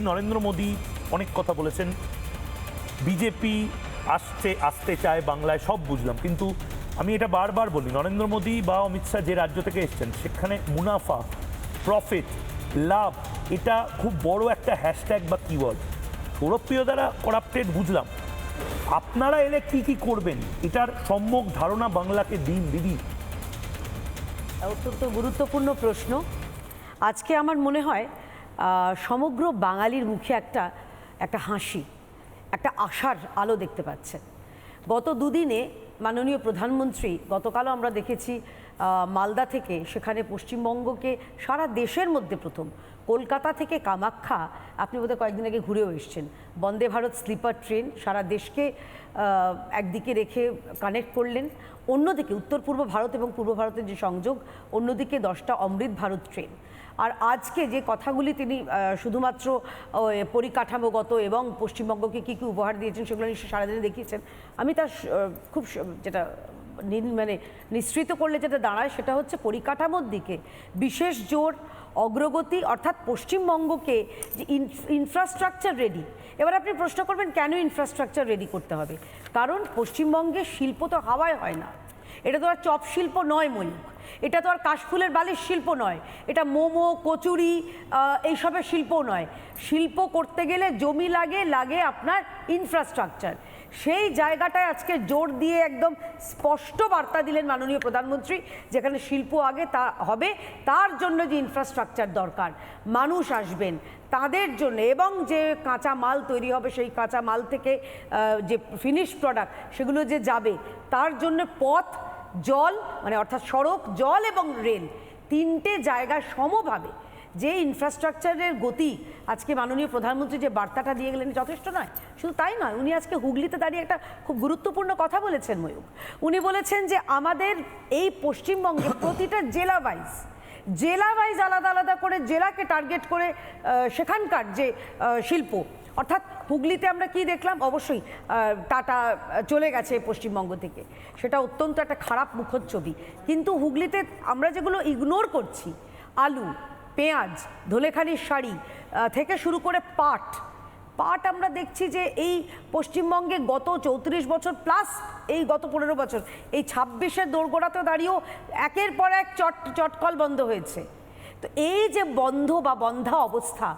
নরেন্দ্র মোদী অনেক কথা বলেছেন। বিজেপি আসছে, আসতে চায়, বাংলায় সব বুঝলাম। কিন্তু আমি এটা বারবার বলি, নরেন্দ্র মোদী বা অমিত শাহ যে রাজ্য থেকে এসছেন, সেখানে মুনাফা প্রফিট লাভ, এটা খুব বড় একটা হ্যাশট্যাগ বা কিওয়ার্ড সৌরভপ্রিয় দ্বারা করাপ্টেড বুঝলাম। আপনারা এলে কি কি করবেন? এটার সম্যক ধারণা বাংলাকে দিন, দিদি। অত্যন্ত গুরুত্বপূর্ণ প্রশ্ন। আজকে আমার মনে হয় সমগ্র বাঙালির মুখে একটা একটা হাসি, একটা আশার আলো দেখতে পাচ্ছেন গত দুদিনে মাননীয় প্রধানমন্ত্রী, গতকালও আমরা দেখেছি মালদা থেকে, সেখানে পশ্চিমবঙ্গকে সারা দেশের মধ্যে প্রথম কলকাতা থেকে কামাখ্যা, আপনি বোধহয় কয়েকদিন আগে ঘুরেও এসছেন। বন্দে ভারত স্লিপার ট্রেন সারা দেশকে একদিকে রেখে কানেক্ট করলেন। অন্যদিকে উত্তর পূর্ব ভারত এবং পূর্ব ভারতের যে সংযোগ, অন্যদিকে দশটা অমৃত ভারত ট্রেন। আর আজকে যে কথাগুলি তিনি শুধুমাত্র পরিকাঠামোগত এবং পশ্চিমবঙ্গকে কী কী উপহার দিয়েছেন সেগুলো নিশ্চয়ই সারাদিনে দেখিয়েছেন। আমি তার খুব যেটা মানে নিঃসৃত করলে যেটা দাঁড়ায় সেটা হচ্ছে পরিকাঠামোর দিকে। বিশেষ জোর, অগ্রগতি, অর্থাৎ পশ্চিমবঙ্গকে যে ইনফ্রাস্ট্রাকচার রেডি এবার আপনি প্রশ্ন করবেন, কেন ইনফ্রাস্ট্রাকচার রেডি করতে হবে? কারণ পশ্চিমবঙ্গের শিল্প তো হাওয়ায় হয় না। এটা তো আর চপ শিল্প নয় ময়ূক এটা তো আর কাশফুলের বালির শিল্প নয়। এটা মোমো, কচুরি এইসবের শিল্প নয়। শিল্প করতে গেলে জমি লাগে লাগে আপনার ইনফ্রাস্ট্রাকচার সেই জায়গাটায় আজকে জোর দিয়ে একদম স্পষ্ট বার্তা দিলেন মাননীয় প্রধানমন্ত্রী, যেখানে শিল্প আগে তা হবে, তার জন্য যে ইনফ্রাস্ট্রাকচার দরকার, মানুষ আসবেন, তাদের জন্য, এবং যে কাঁচা মাল তৈরি হবে, সেই কাঁচা মাল থেকে যে ফিনিশ প্রোডাক্ট সেগুলো যে যাবে, তার জন্য পথ, জল মানে অর্থাৎ সড়ক, জল এবং রেল, তিনটে জায়গায় সমভাবে যে ইনফ্রাস্ট্রাকচারের গতি আজকে মাননীয় প্রধানমন্ত্রী যে বার্তাটা দিয়ে গেলেন যথেষ্ট নয়। শুধু তাই নয়, উনি আজকে হুগলিতে দাঁড়িয়ে একটা খুব গুরুত্বপূর্ণ কথা বলেছেন ময়ূক উনি বলেছেন যে আমাদের এই পশ্চিমবঙ্গে প্রতিটা জেলা ওয়াইজ জেলা ওয়াইজ আলাদা আলাদা করে জেলাকে টার্গেট করে সেখানকার যে শিল্প, অর্থাৎ হুগলিতে আমরা কি দেখলাম? অবশ্যই টাটা চলে গেছে পশ্চিমবঙ্গ থেকে। সেটা অত্যন্ত একটা খারাপ মুখর ছবি কিন্তু হুগলিতে আমরা যেগুলো ইগনোর করছি, আলু পেঁয়াজ ধনেখালির শাড়ি থেকে শুরু করে পাট। পাট আমরা দেখছি যে এই পশ্চিমবঙ্গে গত চৌত্রিশ বছর প্লাস এই গত পনেরো বছর, এই ছাব্বিশের দোরগোড়াতে দাঁড়িয়েও একের পর এক চট, চটকল বন্ধ হয়েছে। তো এই যে বন্ধ বা বন্ধা অবস্থা,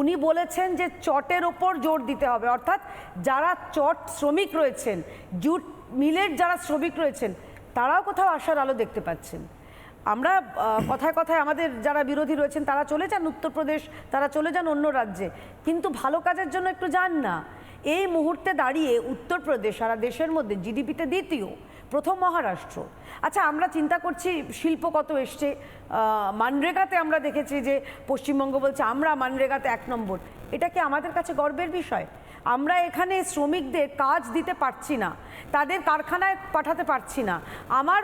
উনি বলেছেন যে চটের ওপর জোর দিতে হবে। অর্থাৎ যারা চট শ্রমিক রয়েছেন, জুট, মিলের যারা শ্রমিক রয়েছেন, তারাও কোথাও আশার আলো দেখতে পাচ্ছেন। আমরা কথায় কথায় আমাদের যারা বিরোধী রয়েছেন তারা চলে যান উত্তরপ্রদেশ, তারা চলে যান অন্য রাজ্যে। কিন্তু ভালো কাজের জন্য একটু যান না। এই মুহূর্তে দাঁড়িয়ে উত্তরপ্রদেশ সারা দেশের মধ্যে জিডিপিতে দ্বিতীয়, প্রথম মহারাষ্ট্র। আচ্ছা আমরা চিন্তা করছি শিল্প কত এসছে। মানরেগাতে আমরা দেখেছি যে পশ্চিমবঙ্গ বলছে আমরা মানরেগাতে এক নম্বর। এটা কি আমাদের কাছে গর্বের বিষয়? আমরা এখানে শ্রমিকদের কাজ দিতে পারছি না তাদের কারখানায় পাঠাতে পারছি না। আমার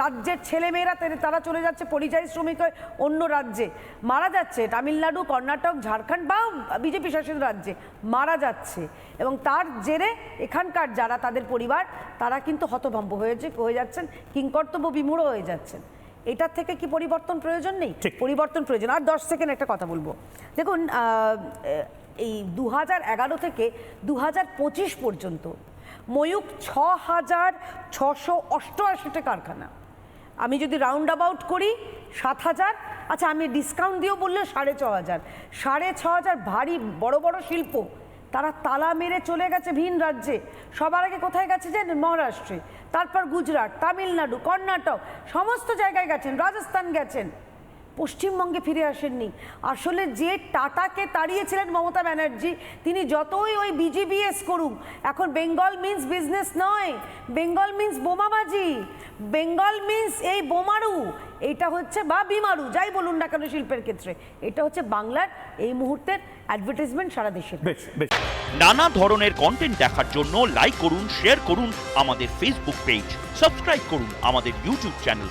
রাজ্যের ছেলেমেয়েরা তারা চলে যাচ্ছে পরিযায়ী শ্রমিক হয়ে অন্য রাজ্যে। মারা যাচ্ছে তামিলনাড়ু কর্ণাটক ঝাড়খণ্ড বা বিজেপি শাসিত রাজ্যে। মারা যাচ্ছে। এবং তার জেরে এখানকার যারা তাদের পরিবার তারা কিন্তু হতভম্ব হয়েছে হয়ে যাচ্ছেন কিংকর্তব্য বিমূঢ় হয়ে যাচ্ছেন। এটার থেকে কি পরিবর্তন প্রয়োজন নেই। পরিবর্তন প্রয়োজন। আর দশ সেকেন্ড একটা কথা বলব। দেখুন এই দু এগারো থেকে দু পঁচিশ পর্যন্ত ময়ূক ছ হাজার ছশো অষ্টআশিটা কারখানা। আমি যদি রাউন্ড অ্যাবাউট করি সাত হাজার আচ্ছা আমি ডিসকাউন্ট দিয়েও বললে সাড়ে ছ হাজার সাড়ে ছ হাজার ভারী বড় বড় শিল্প, তারা তালা মেরে চলে গেছে ভিন রাজ্যে। সবার আগে কোথায় গেছে জানেন মহারাষ্ট্রে? তারপর গুজরাট, তামিলনাড়ু, কর্ণাটক, সমস্ত জায়গায় গেছেন, রাজস্থান গেছেন। পশ্চিমবঙ্গে ফিরে আসেননি। আসলে যে টাটাকে তাড়িয়েছিলেন মমতা ব্যানার্জি, তিনি যতই ওই বিজিবিএস করুক, এখন বেঙ্গল মিন্স বিজনেস নয়। বেঙ্গল মিন্স বোমাবাজি। বেঙ্গল মিন্স এই বোমারু। এইটা হচ্ছে বা বিমারু, যাই বলুন না কেন শিল্পের ক্ষেত্রে। এটা হচ্ছে বাংলার এই মুহূর্তের অ্যাডভার্টাইজমেন্ট সারা বেশ নানা ধরনের কন্টেন্ট দেখার জন্য লাইক করুন শেয়ার করুন আমাদের ফেসবুক পেজ সাবস্ক্রাইব করুন আমাদের ইউটিউব চ্যানেল